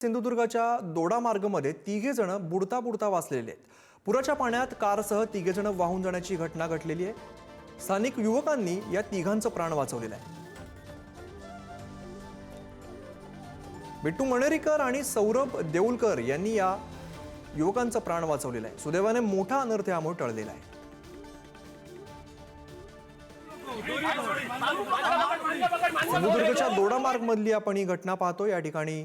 सिंधुदुर्गाच्या दोडा मार्गमध्ये तिघे जण बुडता बुडता वाचलेले आहेत. पुराच्या पाण्यात कारसह तिघे जण वाहून जाण्याची घटना घडलेली आहे. स्थानिक युवकांनी या तिघांचं प्राण वाचवलेलं आहे. बिट्टू मणेरीकर आणि सौरभ देऊलकर यांनी या युवकांचं प्राण वाचवलेलं आहे. सुदैवाने मोठा अनर्थ यामुळे टळलेला आहे. सिंधुदुर्गच्या दोडा मार्ग मधली आपण ही घटना पाहतो. या ठिकाणी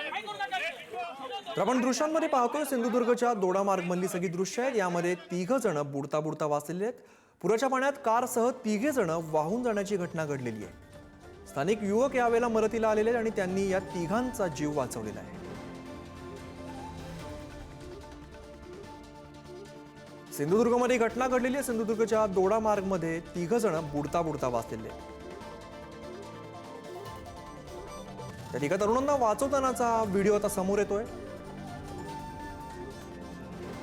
आपण दृश्यांमध्ये पाहतोय सिंधुदुर्गच्या दोडा मधली सगळी दृश्य आहेत. यामध्ये तिघ जण बुडता बुडता वाचलेले आहेत. पुराच्या पाण्यात कारसह तिघे जण वाहून जाण्याची घटना घडलेली आहे. स्थानिक युवक यावेळेला मदतीला आलेले आहेत आणि त्यांनी या तिघांचा जीव वाचवलेला आहे. सिंधुदुर्गमध्ये घटना घडलेली आहे. सिंधुदुर्गच्या दोडा मार्गमध्ये तिघ जण बुडता बुडता वाचलेले आहेत. त्या तिघा तरुणांना वाचवतानाचा व्हिडिओ आता समोर येतोय.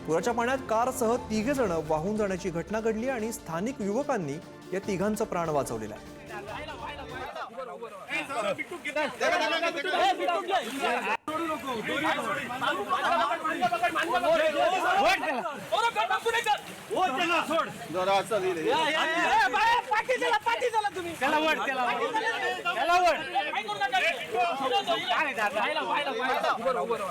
पुराच्या पाण्यात कारसह तिघे जण वाहून जाण्याची घटना घडली आणि स्थानिक युवकांनी या तिघांचं प्राण वाचवलेलं आहे. त्याला तुम्ही. त्याला वळ त्याला त्याला वळ. काय दादा व्हायला व्हायला व्हायला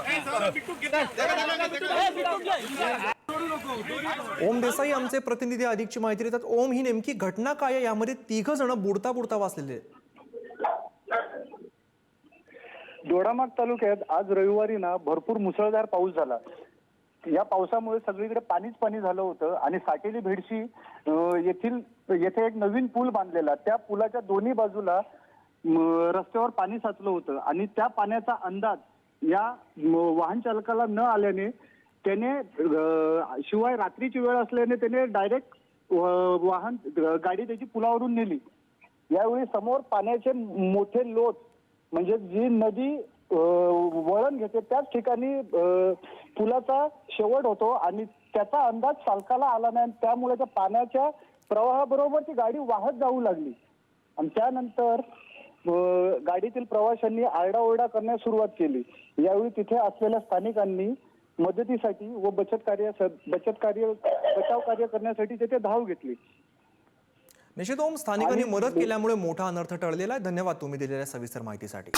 ओम देसाई आमचे प्रतिनिधी अधिकची माहिती देतात. ओम ही नेमकी घटना काय आहे? यामध्ये तिघ जण बुडता बुडता वाचलेले आहेत. दोडामार्ग तालुक्यात आज रविवारी ना भरपूर मुसळधार पाऊस झाला. या पावसामुळे सगळीकडे पाणीच पाणी झालं होतं आणि साटेली भेडशी येथील येथे एक नवीन पूल बांधलेला. त्या पुलाच्या दोन्ही बाजूला रस्त्यावर पाणी साचलं होतं आणि त्या पाण्याचा अंदाज या वाहन चालकाला न आल्याने त्याने शिवाय रात्रीची वेळ असल्याने त्याने डायरेक्ट वाहन गाडी त्याची पुलावरून नेली. यावेळी समोर पाण्याचे मोठे लोट म्हणजे जी नदी वळण घेते. त्याच ठिकाणी पुलाचा शेवट होतो आणि त्याचा अंदाज चालकाला आला नाही आणि त्यामुळे त्या पाण्याच्या प्रवाहाबरोबर ती गाडी वाहत जाऊ लागली. आणि त्यानंतर गाडीतील प्रवाशांनी आरडाओरडा करण्यास सुरुवात केली. यावेळी तिथे असलेल्या स्थानिकांनी मदतीसाठी व बचत कार्य बचत कार्य बचाव कार्य करण्यासाठी तिथे धाव घेतली. निश्चित ओम स्थानिकांनी मदत केल्यामुळे मोठा अनर्थ टळलेला आहे. धन्यवाद तुम्ही दिलेल्या सविस्तर माहितीसाठी.